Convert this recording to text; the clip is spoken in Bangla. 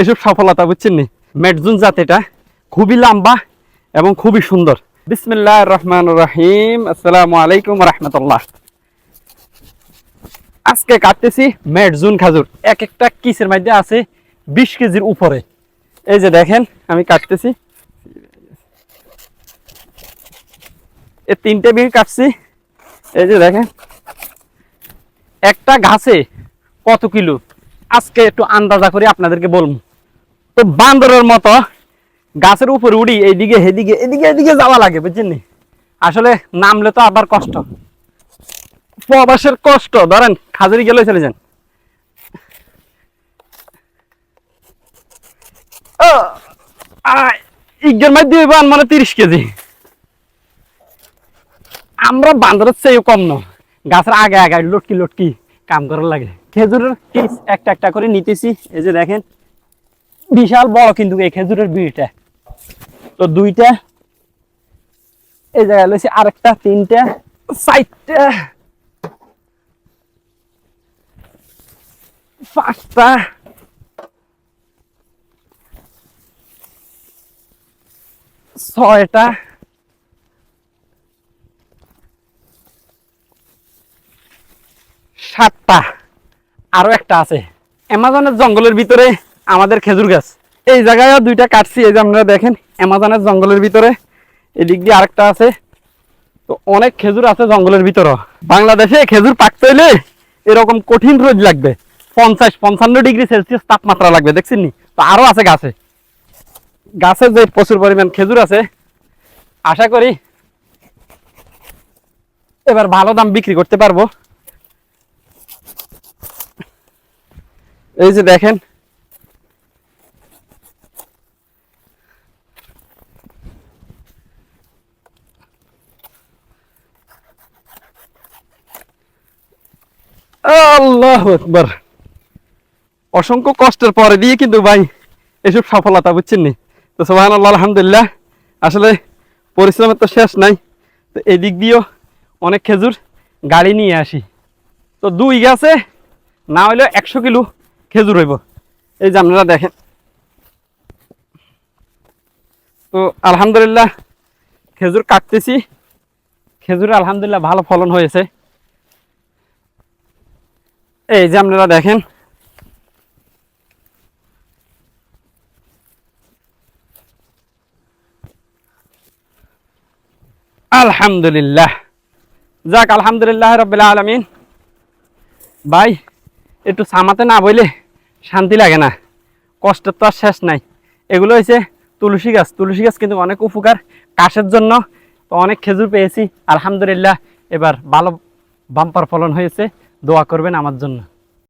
এসব সফলতা বুঝছেন নি? মেটজুন জাত এটা। খুবই লম্বা এবং খুবই সুন্দর। বিসমিল্লাহ রহমান রহিম। আসসালামু আলাইকুম রহমতুল্লাহ। আজকে কাটতেছি মেটজুন খাজুর। এক একটা কিসের মধ্যে আছে বিশ কেজির উপরে। এই যে দেখেন, আমি কাটতেছি। এ তিনটে বিড়ি কাটছি। এই যে দেখেন। একটা ঘাসে কত কিলো? আজকে একটু আন্দাজা করে আপনাদেরকে বলব। তো বান্দরের মতো গাছের উপরে উড়ি, এইদিকে এদিকে এদিকে এদিকে যাওয়া লাগে, বুঝছেন? আসলে নামলে তো আবার কষ্ট। প্রবাসের কষ্ট, ধরেন, খাজুরি গেলে চলে যান। মানে তিরিশ কেজি। আমরা বান্দরের চেয়েও কম ন। গাছের আগে আগে, লটকি লটকি কাম করার লাগে। খেজুরের একটা একটা করে নিতেছি। এই যে দেখেন বিশাল বড় কিন্তু এই খেজুরের বিড়িটা। তো দুইটা, এই জায়গায় লইছি আরেকটা, তিনটা, চারটা, পাঁচটা, ছয়টা, সাতটা, আরও একটা আছে। অ্যামাজনের জঙ্গলের ভিতরে আমাদের খেজুর গাছ। এই জায়গায় দুইটা কাটছি, এই যে আপনারা দেখেন, অ্যামাজনের জঙ্গলের ভিতরে। এদিক দিয়ে আরেকটা আছে। তো অনেক খেজুর আছে জঙ্গলের ভিতরে। বাংলাদেশে খেজুর পাকতে হইলে এরকম কঠিন রোদ লাগবে। পঞ্চাশ, পঞ্চান্ন ডিগ্রি সেলসিয়াস তাপমাত্রা লাগবে, দেখছেন নি? তো আরও আছে গাছে। গাছে যে প্রচুর পরিমাণ খেজুর আছে, আশা করি এবার ভালো দাম বিক্রি করতে পারব। এই যে দেখেন আল্লাহ আকবার। অসংখ্য কষ্টের পরে দিয়ে কিন্তু ভাই এসব সফলতা বুঝছেন নি? তো সোহান আল্লাহ আলহামদুলিল্লাহ। আসলে পরিশ্রমের তো শেষ নাই। তো এদিক দিয়েও অনেক খেজুর গাড়ি নিয়ে আসি। তো দুই গাছে না হইলে একশো কিলো খেজুর হইব। এই যে আপনারা দেখেন। তো আলহামদুলিল্লাহ, খেজুর কাটতেছি। খেজুরে আলহামদুলিল্লাহ ভালো ফলন হয়েছে। এই যে আপনারা দেখেন। আলহামদুলিল্লাহ। যাক, আলহামদুলিল্লাহ রবিল্লা আলমিন। ভাই, একটু সামাতে না বইলে শান্তি লাগে না। কষ্টের তো আর শেষ নাই। এগুলো হয়েছে তুলসী গাছ। তুলসী গাছ কিন্তু অনেক উপকার কাশের জন্য। তো অনেক খেজুর পেয়েছি। আলহামদুলিল্লাহ, এবার ভালো বাম্পার ফলন হয়েছে। দোয়া করবেন আমার জন্য।